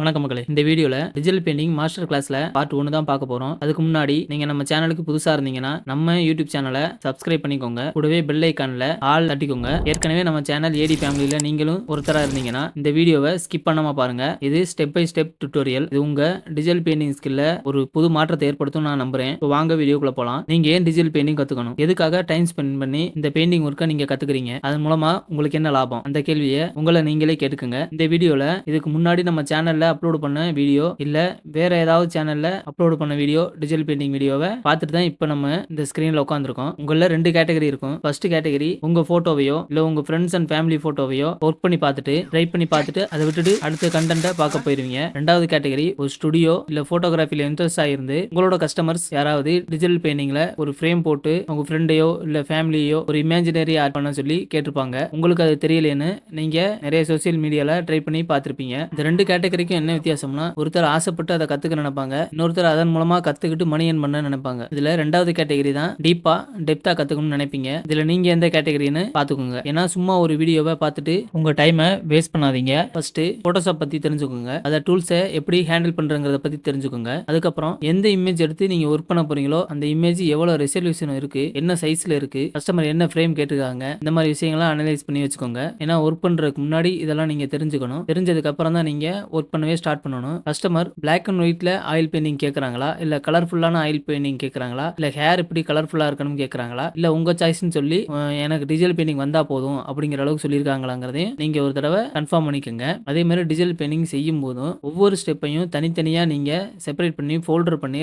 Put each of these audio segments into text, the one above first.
வணக்கம் மக்களே. இந்த வீடியோல டிஜிட்டல் பெயிண்டிங் மாஸ்டர் கிளாஸ்ல பார்ட் ஒன்று தான் பார்க்க போறோம். அதுக்கு முன்னாடி நீங்க நம்ம சேனலுக்கு புதுசா இருந்தீங்கன்னா நம்ம யூடியூப் சேனலை சப்ஸ்கிரைப் பண்ணிக்கோங்க. கூடவே பெல் ஐக்கான்ல ஆல் தட்டிக்கோங்க. ஏற்கனவே நம்ம சேனல் ஏடி ஃபேமிலியில நீங்களும் ஒருத்தரா இருந்தீங்கன்னா இந்த வீடியோவை ஸ்கிப் பண்ணாம பாருங்க. இது ஸ்டெப் பை ஸ்டெப் டுட்டோரியல் இது உங்க டிஜிட்டல் பெயிண்டிங் ஸ்கில்ல ஒரு புது மாற்றத்தை ஏற்படுத்தும் நான் நம்புறேன். இப்போ வாங்க வீடியோக்குள்ள போலாம். நீங்க ஏன் டிஜிட்டல் பெயிண்டிங் கத்துக்கணும்? எதுக்காக டைம் ஸ்பெண்ட் பண்ணி இந்த பெயிண்டிங் ஒர்க்கை நீங்க கத்துக்கிறீங்க? அதன் மூலமா உங்களுக்கு என்ன லாபம்? அந்த கேள்வியை உங்களை நீங்களே கேட்டுக்கோங்க. இந்த வீடியோல இதுக்கு முன்னாடி நம்ம சேனல்ல அப்லோட் பண்ண வீடியோ இல்ல வேற ஏதாவது சேனல்ல அப்லோட் பண்ண வீடியோ டிஜிட்டல் பெயிண்டிங் வீடியோவை பார்த்துட்டு தான் இப்போ நம்ம இந்த ஸ்கிரீன்ல உட்காந்துருக்கோம் உங்கள ரெண்டு கேட்டகரி இருக்கும். ஃபர்ஸ்ட் கேட்டகரி உங்க போட்டோவையோ இல்ல உங்க ஃப்ரெண்ட்ஸ் அண்ட் ஃபேமிலி போட்டோவையோ ஒர்க் பண்ணி பார்த்துட்டு ட்ரை பண்ணி பார்த்துட்டு அதை விட்டுட்டு அடுத்த கண்டென்ட்டை பார்க்க போயிருவீங்க. ரெண்டாவது கேட்டகரி ஒரு ஸ்டுடியோ இல்ல போட்டோகிராஃபில இன்ட்ரெஸ்ட் ஆயிருந்து உங்களோட கஸ்டமர்ஸ் யாராவது டிஜிட்டல் பெயிண்டிங்ல ஒரு ஃப்ரேம் போட்டு உங்க ஃப்ரெண்டையோ இல்ல ஃபேமிலியோ ஒரு இமேஜினரி ஆட் பண்ண சொல்லி கேட்டிருப்பாங்க. உங்களுக்கு அது தெரியலேன்னு நீங்க நிறைய சோசியல் மீடியால ட்ரை பண்ணி பார்த்துருப்பீங்க. இந்த ரெண்டு கேட்டகரிக்கும் என்ன வித்தியாசம்னா ஒருத்தர் ஆசைப்பட்டு அதை கத்துக்க நினைப்பாங்க. இன்னொருத்தர் அதன் மூலமா கத்துக்கிட்டு மணி ஏன் பண்ண நினைப்பாங்க. இதுல ரெண்டாவது கேட்டகரி தான் டீப்பா டெப்தா கத்துக்கணும்னு நினைப்பீங்க. இதுல நீங்க எந்த கேட்டகரின்னு பாத்துக்கோங்க. ஏன்னா சும்மா ஒரு வீடியோவை பார்த்துட்டு உங்க டைமை வேஸ்ட் பண்ணாதீங்க. ஃபர்ஸ்ட் போட்டோஷாப் பத்தி தெரிஞ்சுக்கோங்க. அதை டூல்ஸை எப்படி ஹேண்டில் பண்றங்கிறத பத்தி தெரிஞ்சுக்கோங்க. அதுக்கப்புறம் எந்த இமேஜ் எடுத்து நீங்க ஒர்க் பண்ண போறீங்களோ அந்த இமேஜ் எவ்வளவு ரெசல்யூஷன் இருக்கு என்ன சைஸ்ல இருக்கு கஸ்டமர் என்ன ஃப்ரேம் கேட்டிருக்காங்க இந்த மாதிரி விஷயங்கள்லாம் அனலைஸ் பண்ணி வச்சுக்கோங்க. ஏன்னா ஒர்க் பண்றதுக்கு முன்னாடி இதெல்லாம் நீங்க தெரிஞ்சுக்கணும். தெரிஞ்சதுக்கு அப்புறம் தான் நீங்க ஒர்க் பண்ண பண்ணவே ஸ்டார்ட் பண்ணணும். கஸ்டமர் பிளாக் அண்ட் ஒயிட்ல ஆயில் பெயிண்டிங் கேட்கறாங்களா இல்ல கலர்ஃபுல்லான ஆயில் பெயிண்டிங் கேட்கறாங்களா இல்ல ஹேர் எப்படி கலர்ஃபுல்லா இருக்கணும்னு கேட்கறாங்களா இல்ல உங்க சாய்ஸ்ன்னு சொல்லி எனக்கு டிஜிட்டல் பெயிண்டிங் வந்தா போதும் அப்படிங்கிற அளவுக்கு சொல்லியிருக்காங்களாங்கிறதையும் நீங்க ஒரு தடவை கன்ஃபார்ம் பண்ணிக்கோங்க. அதே மாதிரி டிஜிட்டல் பெயிண்டிங் செய்யும் போதும் ஒவ்வொரு ஸ்டெப்பையும் தனித்தனியா நீங்க செப்பரேட் பண்ணி ஃபோல்டர் பண்ணி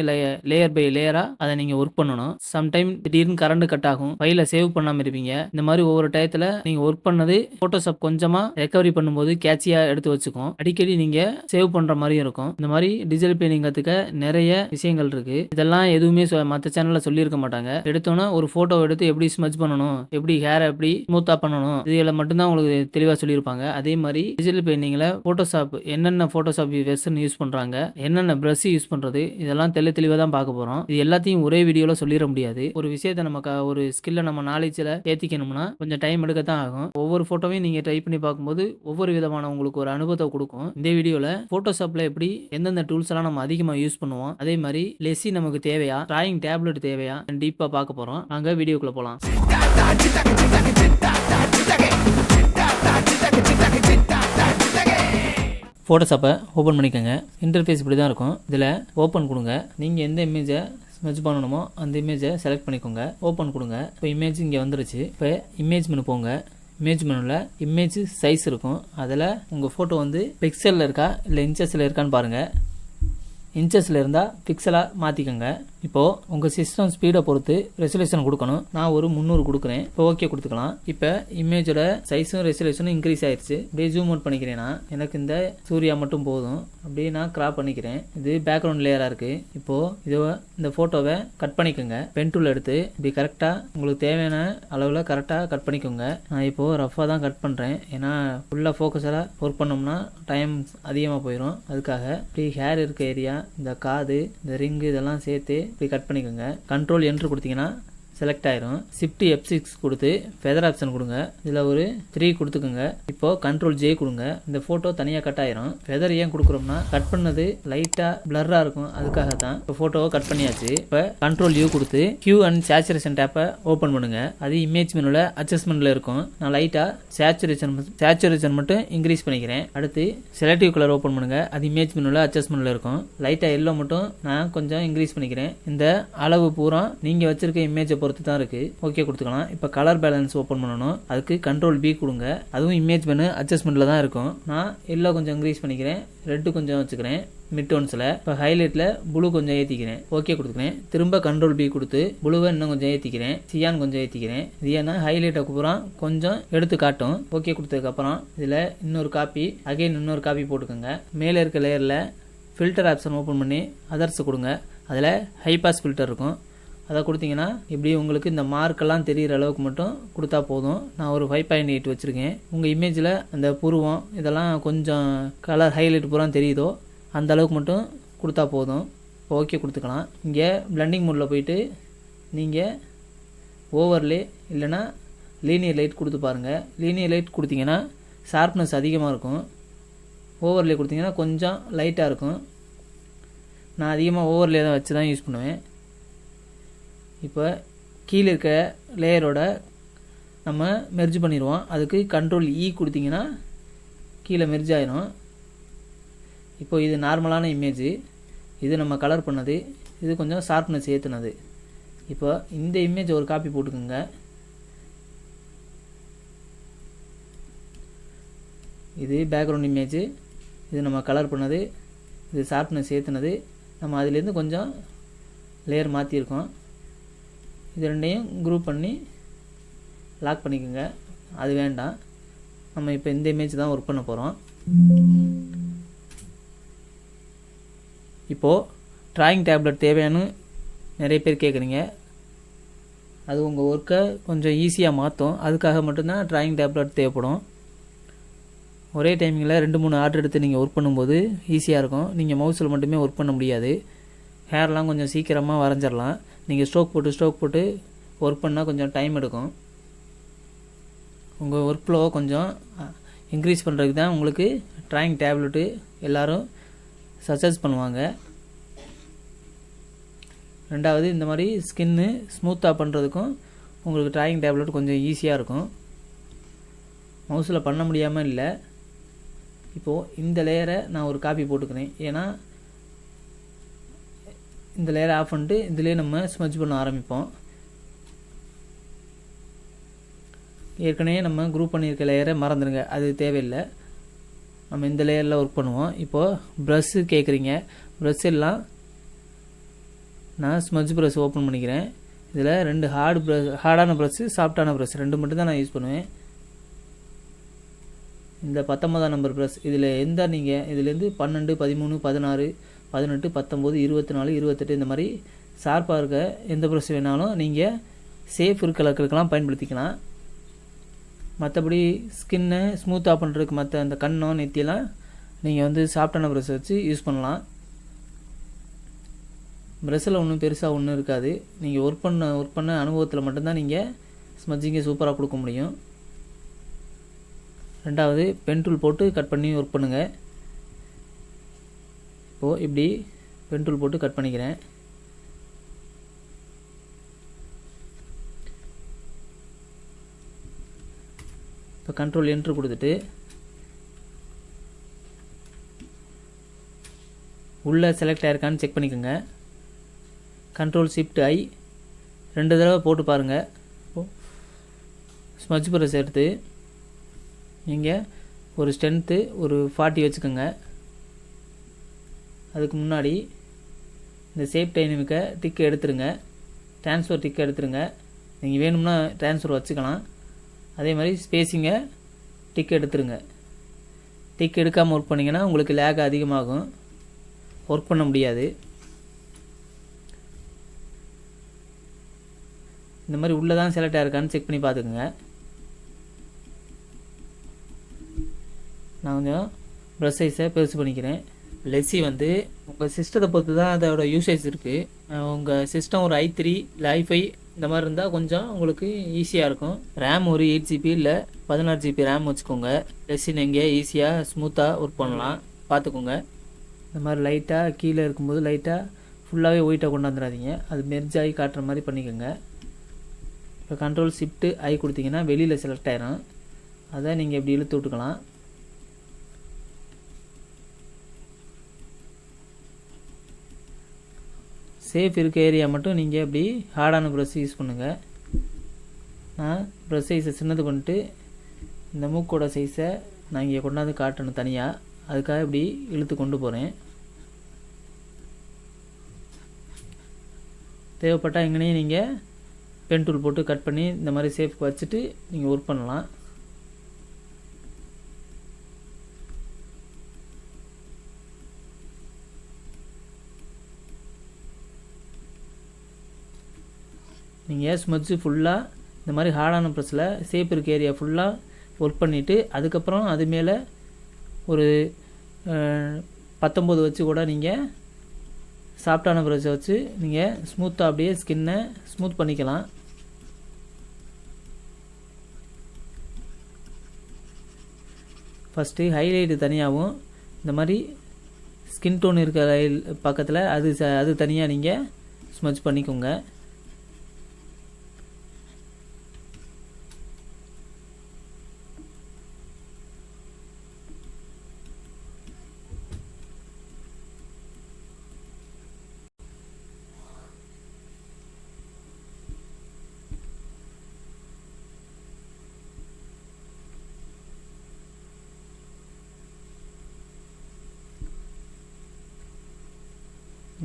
லேயர் பை லேயரா அதை நீங்க ஒர்க் பண்ணணும். சம்டைம் திடீர்னு கரண்ட் கட் ஆகும் ஃபைலை சேவ் பண்ணாம இருப்பீங்க. இந்த மாதிரி ஒவ்வொரு டயத்துல நீங்க ஒர்க் பண்ணது போட்டோஷாப் கொஞ்சமா ரெக்கவரி பண்ணும்போது கேட்சியா எடுத்து வச்சுக்கும். அடிக்கடி நீங்க சேவ் பண்ற மாதிரியும் இருக்கும். இந்த மாதிரி டிஜிட்டல் பெயிண்டிங் கத்துக்க நிறைய விஷயங்கள் இருக்கு. இதெல்லாம் எதுவுமே மற்ற மத்த சேனல்ல சொல்லியிருக்க மாட்டாங்க. எடுத்தோன்னே ஒரு போட்டோ எடுத்து எப்படி ஸ்மச் பண்ணணும் எப்படி ஹேரை எப்படி ஸ்மூத்தா பண்ணணும் இதில் மட்டும்தான் உங்களுக்கு தெளிவா சொல்லியிருப்பாங்க. அதே மாதிரி டிஜிட்டல் பெயிண்டிங்ல போட்டோஷாப் என்னென்ன போட்டோஷாப் வெர்ஷன் யூஸ் பண்றாங்க என்னென்ன பிரஷ் யூஸ் பண்றது இதெல்லாம் தெளி தெளிவாக தான் பார்க்க போறோம். இது எல்லாத்தையும் ஒரே வீடியோல சொல்லிட முடியாது. ஒரு விஷயத்தை நம்ம ஒரு ஸ்கில்லை நம்ம நாலேஜில் ஏற்றிக்கணும்னா கொஞ்சம் டைம் எடுக்க தான் ஆகும். ஒவ்வொரு ஃபோட்டோவையும் நீங்கள் ட்ரை பண்ணி பார்க்கும்போது ஒவ்வொரு விதமான உங்களுக்கு ஒரு அனுபவத்தை கொடுக்கும். இந்த வீடியோவில் ஃபோட்டோஷாப்பில் எப்படி எந்தெந்த டூல்ஸ் எல்லாம் நம்ம அதிகமாக யூஸ் பண்ணுவோம் அதே மாதிரி லெஸ்ஸி நமக்கு தேவையா டிராயிங் டேப்லெட் தேவையா டீப்பாக பார்க்க போகிறோம் நாங்கள் வீடியோக்குள்ளே போகலாம் ஃபோட்டோஷாப்பை ஓப்பன் பண்ணிக்கோங்க. இன்டர்ஃபேஸ் இப்படி தான் இருக்கும். இதில் ஓப்பன் கொடுங்க. நீங்கள் எந்த இமேஜை ஸ்மெச் பண்ணணுமோ அந்த இமேஜை செலக்ட் பண்ணிக்கோங்க. ஓப்பன் கொடுங்க. இப்போ இமேஜ் இங்கே வந்துருச்சு. இப்போ இமேஜ் மெனு போங்க. இமேஜ் மெனுவில் இமேஜ் சைஸ் இருக்கும். அதில் உங்கள் ஃபோட்டோ வந்து பிக்சலில் இருக்கா? இல்லை இன்ச்சஸில் இருக்கான்னு பாருங்கள் இன்ச்சஸில் இருந்தால் பிக்சலாக மாற்றிக்கோங்க இப்போது உங்கள் சிஸ்டம் ஸ்பீடை பொறுத்து ரெசல்யூஷன் கொடுக்கணும். நான் ஒரு முந்நூறு கொடுக்குறேன். இப்போ ஓகே கொடுத்துக்கலாம். இப்போ இமேஜோட சைஸும் ரெசல்யூஷனும் இன்க்ரீஸ் ஆயிடுச்சு. அப்படியே ஜூம் அவுட் பண்ணிக்கிறேன்னா எனக்கு இந்த சூர்யா மட்டும் போதும். அப்படியே நான் கிராப் பண்ணிக்கிறேன். இது பேக்ரவுண்ட் லேயராக இருக்குது இப்போது இதை இந்த ஃபோட்டோவை கட் பண்ணிக்கோங்க. பென் டூல் எடுத்து இப்படி கரெக்டாக உங்களுக்கு தேவையான அளவில் கரெக்டாக கட் பண்ணிக்கோங்க. நான் இப்போது ரஃபாக தான் கட் பண்ணுறேன் ஏன்னா ஃபுல்லாக ஃபோக்கஸாக ஒர்க் பண்ணோம்னா டைம் அதிகமாக போயிடும் அதுக்காக இப்படி ஹேர் இருக்க ஏரியா இந்த காது இந்த ரிங்கு இதெல்லாம் சேர்த்து இப்படி கட் பண்ணிக்கோங்க. கண்ட்ரோல் என்ட்ரு கொடுத்தீங்கன்னா செலக்ட் ஆயிரும். ஷிஃப்ட் எஃப் சிக்ஸ் கொடுத்து ஃபெதர் ஆப்ஷன் கொடுங்க. இதில் ஒரு த்ரீ கொடுத்துக்கோங்க. இப்போ கண்ட்ரோல் ஜே கொடுங்க. இந்த ஃபோட்டோ தனியாக கட் ஆயிரும். ஃபெதர் ஏன் கொடுக்குறோம்னா கட் பண்ணது லைட்டாக பிளர்ராக இருக்கும். அதுக்காக தான் இப்போ ஃபோட்டோவை கட் பண்ணியாச்சு. இப்போ கண்ட்ரோல் யூ கொடுத்து கியூ அண்ட் சேச்சுரேஷன் டேப்பை ஓப்பன் பண்ணுங்க. அது இமேஜ் மெனுவில் அட்ஜஸ்ட்மெண்ட்ல இருக்கும். நான் லைட்டாக சேச்சுரேஷன் சேச்சுரேஷன் மட்டும் இன்க்ரீஸ் பண்ணிக்கிறேன். அடுத்து செலக்டிவ் கலர் ஓப்பன் பண்ணுங்க. அது இமேஜ் மெனுவில் அட்ஜஸ்ட்மெண்ட்ல இருக்கும். லைட்டாக எல்லோ மட்டும் நான் கொஞ்சம் இன்க்ரீஸ் பண்ணிக்கிறேன். இந்த அளவு பூரா நீங்கள் வச்சிருக்க இமேஜை பொறுத்து தான் இருக்குது ஓகே கொடுத்துக்கலாம். இப்போ கலர் பேலன்ஸ் ஓப்பன் பண்ணணும். அதுக்கு கண்ட்ரோல் பி கொடுங்க. அதுவும் இமேஜ் பண்ணு அட்ஜஸ்ட்மெண்ட்டில் தான் இருக்கும். நான் எல்லோ கொஞ்சம் இன்க்ரீஸ் பண்ணிக்கிறேன். ரெட்டு கொஞ்சம் வச்சுக்கிறேன். மிட் டோன்ஸில் இப்போ ஹைலைட்டில் ப்ளூ கொஞ்சம் ஏற்றிக்கிறேன் ஓகே கொடுத்துக்கிறேன். திரும்ப கண்ட்ரோல் பி கொடுத்து ப்ளூவை இன்னும் கொஞ்சம் ஏற்றிக்கிறேன் சியான் கொஞ்சம் ஏற்றிக்கிறேன் இது ஏன்னா ஹைலைட்டை அப்புறம் கொஞ்சம் எடுத்து காட்டும். ஓகே கொடுத்ததுக்கப்புறம் இதில் இன்னொரு காப்பி அகைன் இன்னொரு காப்பி போட்டுக்கோங்க. மேலே இருக்க லேயரில் ஃபில்டர் ஆப்ஷன் ஓப்பன் பண்ணி அதர்ஸ் கொடுங்க. அதில் ஹை பாஸ் ஃபில்டர் இருக்கும். அதை கொடுத்தீங்கன்னா இப்படி உங்களுக்கு இந்த மார்க்கெல்லாம் தெரிகிற அளவுக்கு மட்டும் கொடுத்தா போதும். நான் ஒரு ஃபைவ் பாயிண்ட் எயிட் வச்சுருக்கேன். உங்கள் இமேஜில் அந்த புருவம் இதெல்லாம் கொஞ்சம் கலர் ஹைலைட் பூரா தெரியுதோ அந்த அளவுக்கு மட்டும் கொடுத்தா போதும். ஓகே கொடுத்துக்கலாம். இங்கே பிளண்டிங் மோடில் போயிட்டு நீங்கள் ஓவர்லே இல்லைன்னா லீனியர் லைட் கொடுத்து பாருங்கள் லீனியர் லைட் கொடுத்தீங்கன்னா ஷார்ப்னஸ் அதிகமாக இருக்கும். ஓவர்லே கொடுத்தீங்கன்னா கொஞ்சம் லைட்டாக இருக்கும். நான் அதிகமாக ஓவர்லே தான் வச்சு தான் யூஸ் பண்ணுவேன். இப்போ கீழே இருக்க லேயரோட நம்ம மெர்ஜ் பண்ணிடுவோம் அதுக்கு கண்ட்ரோல் இ e கொடுத்தீங்கன்னா கீழே மெர்ஜ் ஆயிரும். இப்போ இது நார்மலான இமேஜ் இது நம்ம கலர் பண்ணது. இது கொஞ்சம் ஷார்ப்னஸ் ஏற்றுனது இப்போ இந்த இமேஜ் ஒரு காப்பி போட்டுக்கோங்க. இது பேக்ரவுண்ட் இமேஜ் இது நம்ம கலர் பண்ணது. இது ஷார்ப்னஸ் ஏற்றுனது நம்ம அதுலேருந்து கொஞ்சம் லேயர் மாற்றிருக்கோம் இது ரெண்டையும் குரூப் பண்ணி லாக் பண்ணிக்கோங்க. அது வேண்டாம். நம்ம இப்போ இந்த இமேஜ் தான் ஒர்க் பண்ண போகிறோம் இப்போது ட்ராயிங் டேப்லெட் தேவையானு நிறைய பேர் கேட்குறீங்க அது உங்கள் ஒர்க்கை கொஞ்சம் ஈஸியாக மாற்றும் அதுக்காக மட்டும்தான் ட்ராயிங் டேப்லெட் தேவைப்படும். ஒரே டைமிங்கில் ரெண்டு மூணு ஆர்டர் எடுத்து நீங்கள் ஒர்க் பண்ணும்போது ஈஸியாக இருக்கும். நீங்கள் மவுஸில் மட்டுமே ஒர்க் பண்ண முடியாது. ஹேர்லாம் கொஞ்சம் சீக்கிரமாக வரைஞ்சிடலாம் நீங்கள் ஸ்ட்ரோக் போட்டு ஸ்ட்ரோக் போட்டு ஒர்க் பண்ணால் கொஞ்சம் டைம் எடுக்கும். உங்கள் ஒர்க் ஃப்ளோவை கொஞ்சம் இன்க்ரீஸ் பண்ணுறதுக்கு தான் உங்களுக்கு ட்ராயிங் டேப்லெட்டு எல்லோரும் சஜஸ்ட் பண்ணுவாங்க. ரெண்டாவது இந்த மாதிரி ஸ்கின்னு ஸ்மூத்தாக பண்ணுறதுக்கும் உங்களுக்கு ட்ராயிங் டேப்லெட் கொஞ்சம் ஈஸியாக இருக்கும். மவுஸில் பண்ண முடியாமல் இல்லை. இப்போது இந்த லேயரை நான் ஒரு காப்பி போட்டுக்கிறேன். ஏன்னா இந்த லேயரை ஆஃப் பண்ணிட்டு இதிலே நம்ம ஸ்மஜ் பண்ண ஆரம்பிப்போம். ஏற்கனவே நம்ம குரூப் பண்ணியிருக்க லேயரை மறந்துடுங்க அது தேவையில்லை. நம்ம இந்த லேயரில் ஒர்க் பண்ணுவோம். இப்போது ப்ரஷ்ஷு கேட்குறீங்க ப்ரஷ் எல்லாம் நான் ஸ்மஜ் ப்ரஷ் ஓப்பன் பண்ணிக்கிறேன். இதில் ரெண்டு ஹார்டு ப்ரஷ் ஹார்டான ப்ரஷ்ஷு சாஃப்டான ப்ரஷ் ரெண்டு மட்டும் தான் நான் யூஸ் பண்ணுவேன். இந்த பத்தொன்பதாம் நம்பர் ப்ரஷ் இதில் எந்த நீங்கள் இதுலேருந்து பன்னெண்டு பதிமூணு பதினாறு பதினெட்டு பத்தொம்போது இருபத்தி நாலு இருபத்தெட்டு இந்த மாதிரி ஷார்ப்பாக இருக்க எந்த ப்ரெஷ் வேணாலும் நீங்கள் சேஃப் இருக்கலக்கிறதுக்கெலாம் பயன்படுத்திக்கலாம். மற்றபடி ஸ்கின்னை ஸ்மூத்தாக பண்ணுறதுக்கு மற்ற அந்த கண்ணம் நெத்தியெல்லாம் நீங்கள் வந்து சாஃப்டான ப்ரெஷ் வச்சு யூஸ் பண்ணலாம். ப்ரெஷ்ஷில் ஒன்றும் பெருசாக ஒன்றும் இருக்காது. நீங்கள் ஒர்க் பண்ண ஒர்க் பண்ண அனுபவத்தில் மட்டும்தான் நீங்கள் ஸ்மஜ்ஜிங்கை சூப்பராக கொடுக்க முடியும். ரெண்டாவது பென் டூல் போட்டு கட் பண்ணி ஒர்க் பண்ணுங்கள் இப்போது இப்படி பென் டூல் போட்டு கட் பண்ணிக்கிறேன். இப்போ கண்ட்ரோல் என்ட்ரு கொடுத்துட்டு உள்ளே செலக்ட் ஆயிருக்கான்னு செக் பண்ணிக்கோங்க. கண்ட்ரோல் ஷிஃப்ட் ஐ ரெண்டு தடவை போட்டு பாருங்கள் ஸ்மஜ் ப்ரெஸ் எடுத்து நீங்கள் ஒரு ஸ்ட்ரென்த்து ஒரு ஃபார்ட்டி வச்சுக்கோங்க. அதுக்கு முன்னாடி இந்த சேஃப் டைனமிக்கை டிக் எடுத்துருங்க. ட்ரான்ஸ்ஃபர் டிக் எடுத்துருங்க. நீங்கள் வேணும்னா ட்ரான்ஸ்ஃபர் வச்சுக்கலாம். அதே மாதிரி ஸ்பேஸிங்கை டிக் எடுத்துருங்க. டிக் எடுக்காமல் ஒர்க் பண்ணிங்கன்னா உங்களுக்கு லேக் அதிகமாகும். ஒர்க் பண்ண முடியாது. இந்த மாதிரி உள்ளே தான் செலக்ட் ஆயிருக்கான்னு செக் பண்ணி பார்த்துக்குங்க. நான் கொஞ்சம் ப்ரெஷ் சைஸை பெருசு பண்ணிக்கிறேன். லெஸ்ஸி வந்து உங்கள் சிஸ்டத்தை பொறுத்து தான் அதோட யூசேஜ் இருக்குது உங்கள் சிஸ்டம் ஒரு ஐ த்ரீ இல்லை ஐஃபை இந்த மாதிரி இருந்தால் கொஞ்சம் உங்களுக்கு ஈஸியாக இருக்கும். ரேம் ஒரு எயிட் ஜிபி இல்லை பதினாறு ஜிபி ரேம் வச்சுக்கோங்க. லெஸ்ஸி நீங்கள் ஈஸியாக ஸ்மூத்தாக ஒர்க் பண்ணலாம். பார்த்துக்கோங்க இந்த மாதிரி லைட்டாக கீழே இருக்கும்போது லைட்டாக ஃபுல்லாகவே ஒயிட்டாக கொண்டாந்துடாதீங்க அது மெர்ஜ் ஆகி காட்டுற மாதிரி பண்ணிக்கோங்க. இப்போ கண்ட்ரோல் ஷிஃப்ட்டு ஐ கொடுத்தீங்கன்னா வெளியில் செலக்ட் ஆயிரும். அதை நீங்கள் இப்படி இழுத்து விட்டுக்கலாம். சேஃப் இருக்க ஏரியா மட்டும் நீங்கள் இப்படி ஹார்டான ப்ரெஷ் யூஸ் பண்ணுங்கள் நான் ப்ரெஷ் சைஸை சின்னது பண்ணிட்டு இந்த மூக்கோட சைஸை நான் இங்கே கொண்டாந்து காட்டணும் தனியாக அதுக்காக இப்படி இழுத்து கொண்டு போகிறேன் தேவைப்பட்டால் எங்கனையும் நீங்கள் பென் டூல் போட்டு கட் பண்ணி இந்த மாதிரி சேஃப்க்கு வச்சுட்டு நீங்கள் ஒர்க் பண்ணலாம். நீங்கள் ஸ்மட்ஜு ஃபுல்லாக இந்த மாதிரி ஹார்டான ப்ரெஸ்ஸில் சேப் இருக்க ஏரியா ஃபுல்லாக ஒர்க் பண்ணிவிட்டு அதுக்கப்புறம் அது மேலே ஒரு பத்தொம்போது வச்சு கூட நீங்கள் சாஃப்டான ப்ரெஷ்ஷை வச்சு நீங்கள் ஸ்மூத்தாக அப்படியே ஸ்கின்னை ஸ்மூத் பண்ணிக்கலாம். ஃபஸ்ட்டு ஹைலைட்டு தனியாகவும் இந்த மாதிரி ஸ்கின் டோன் இருக்கிற பக்கத்தில் அது ச- அது தனியாக நீங்கள் ஸ்மச் பண்ணிக்கோங்க.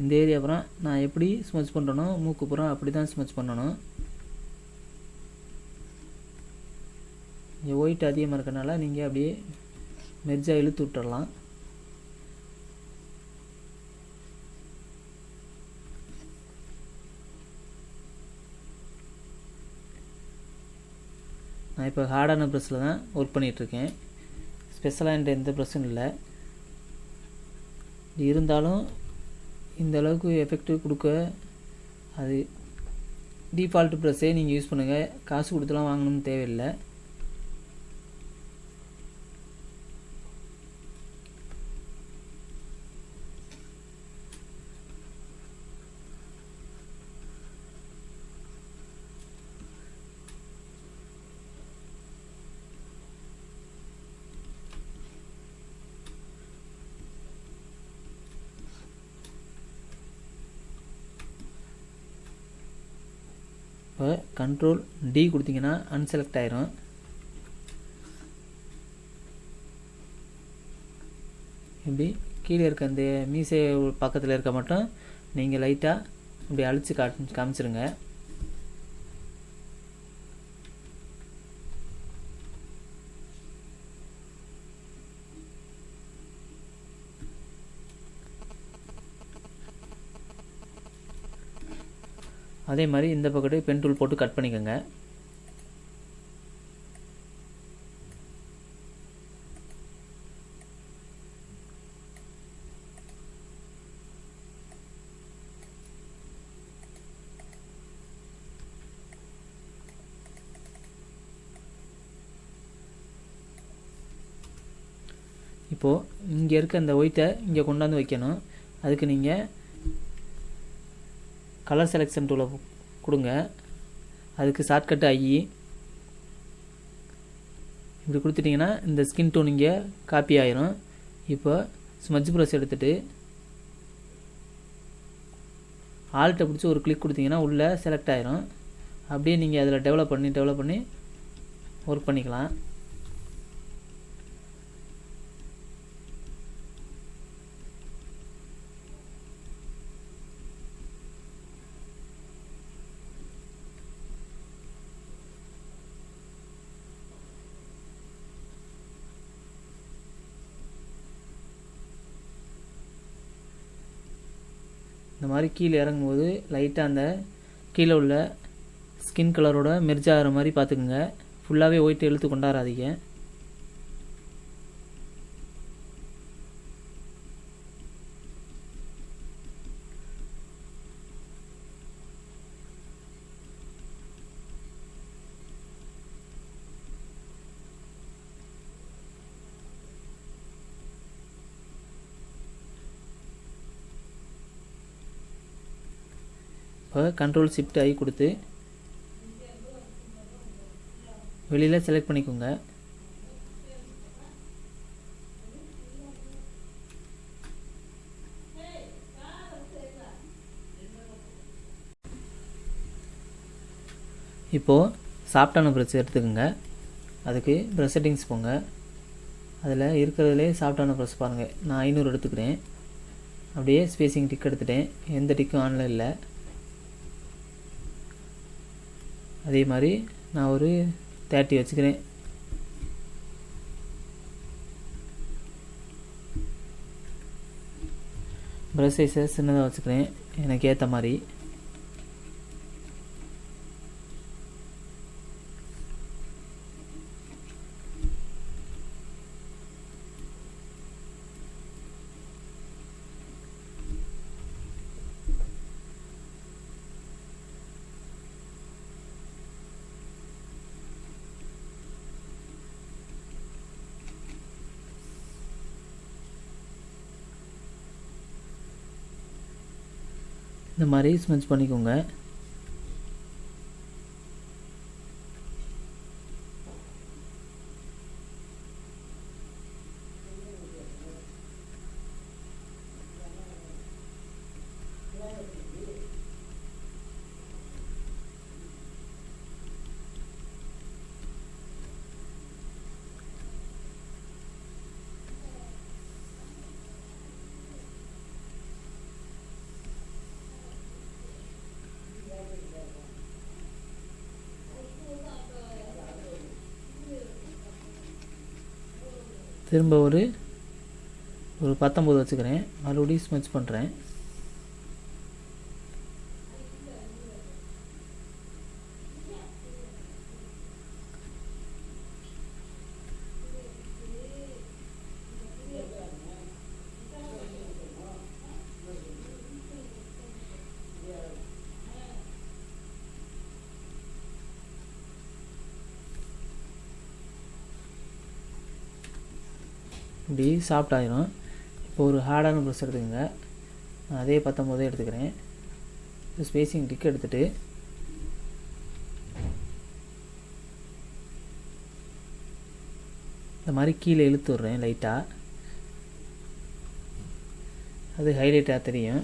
இந்த ஏரியா அப்புறம் நான் எப்படி ஸ்மச் பண்ணுறனோ மூக்கு புறம் அப்படி தான் ஸ்மச் பண்ணணும். இங்கே ஒயிட் அதிகமாக இருக்கறனால நீங்கள் அப்படியே மெர்ஜாக இழுத்து விட்டுறலாம். நான் இப்போ ஹார்டான ப்ரெஸ்ஸில் தான் ஒர்க் பண்ணிகிட்ருக்கேன் ஸ்பெஷலாக என்கிட்ட எந்த ப்ரெஸ்ஸும் இல்லை. இருந்தாலும் இந்த அளவுக்கு எஃபெக்டிவ் கொடுக்க அது டிஃபால்ட் ப்ரெஸ்ஸே நீங்கள் யூஸ் பண்ணுங்கள் காசு கொடுத்துலாம் வாங்கணும்னு தேவையில்லை. இப்போ கண்ட்ரோல் டி கொடுத்தீங்கன்னா அன்செலக்ட் ஆயிரும். இப்படி கீழே இருக்க அந்த மீசை பக்கத்தில் இருக்க மட்டும் நீங்கள் லைட்டாக இப்படி அழிச்சு காட் காமிச்சிருங்க. அதே மாதிரி இந்த பக்கத்து பென் டூல் போட்டு கட் பண்ணிக்கோங்க. இப்போது இங்கே இருக்க அந்த ஒயிட்டை இங்கே கொண்டாந்து வைக்கணும். அதுக்கு நீங்கள் கலர் செலெக்ஷன் டூலை கொடுங்க. அதுக்கு ஷார்ட்கட் ஐஇ இப்படி கொடுத்துட்டிங்கன்னா இந்த ஸ்கின் டோன் இங்கே காப்பி ஆயிரும். இப்போ ஸ்மஜ் ப்ரஷ் எடுத்துகிட்டு ஆல்ட்டை பிடிச்சி ஒரு கிளிக் கொடுத்தீங்கன்னா உள்ளே செலக்ட் ஆயிரும். அப்படியே நீங்கள் அதில் டெவலப் பண்ணி டெவலப் பண்ணி ஒர்க் பண்ணிக்கலாம். இந்த மாதிரி கீழே இறங்கும்போது லைட்டாக அந்த கீழே உள்ள ஸ்கின் கலரோட மெர்ஜ் ஆகிற மாதிரி பார்த்துக்குங்க. ஃபுல்லாகவே ஒயிட் இழுத்து கொண்டாடாதீங்க இப்போ கண்ட்ரோல் ஷிஃப்ட் ஐ கொடுத்து வெளியில் செலக்ட் பண்ணிக்கோங்க. இப்போது சாஃப்டான ப்ரெஷ் எடுத்துக்கோங்க. அதுக்கு ப்ரெஷ் செட்டிங்ஸ் போங்க. அதில் இருக்கிறதுலே சாஃப்டான ப்ரெஷ் பாருங்கள் நான் ஐநூறு எடுத்துக்கிறேன். அப்படியே ஸ்பேசிங் டிக் எடுத்துட்டேன். எந்த டிக்கும் ஆனில் இல்லை. அதே மாதிரி நான் ஒரு தேர்ட்டி வச்சுக்கிறேன். ப்ரஷ் சைஸை சின்னதாக வச்சுக்கிறேன். எனக்கு ஏற்ற மாதிரி. இந்த மாதிரி ஸ்மெச் பண்ணிக்கோங்க. திரும்ப ஒரு ஒரு பத்தொம்போது வச்சுக்கிறேன். மறுபடியும் ஸ்மெச் பண்ணுறேன் இப்படி சாஃப்ட் ஆயிரும் இப்போ ஒரு ஹார்டான ப்ரெஸ் எடுத்துக்கோங்க. நான் அதே பத்தொம்போதே எடுத்துக்கிறேன். ஸ்பேசிங் டிக் எடுத்துகிட்டு இந்த மாதிரி கீழே இழுத்து விட்றேன் லைட்டாக அது ஹைலைட்டாக தெரியும்.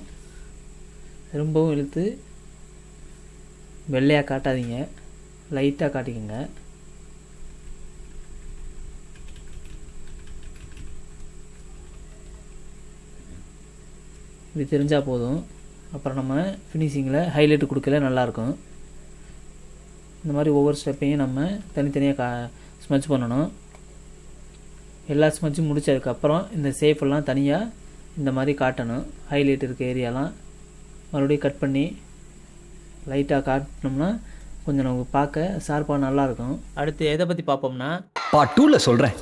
ரொம்பவும் இழுத்து வெள்ளையாக காட்டாதீங்க. லைட்டாக காட்டிக்கோங்க. இது தெரிஞ்சால் போதும். அப்புறம் நம்ம ஃபினிஷிங்கில் ஹைலைட் கொடுக்கல நல்லாயிருக்கும் இந்த மாதிரி ஒவ்வொரு ஸ்டெப்பையும் நம்ம தனித்தனியாக கா ஸ்மச் பண்ணணும். எல்லா ஸ்மச்சும் முடித்ததுக்கப்புறம் இந்த சேஃபெல்லாம் தனியாக இந்த மாதிரி காட்டணும். ஹைலைட் இருக்க ஏரியாலாம் மறுபடியும் கட் பண்ணி லைட்டாக காட்டினோம்னா கொஞ்சம் நமக்கு பார்க்க ஷார்ப்பாக நல்லாயிருக்கும் அடுத்து எதை பற்றி பார்ப்போம்னா? பார்ட் டூவில் சொல்கிறேன்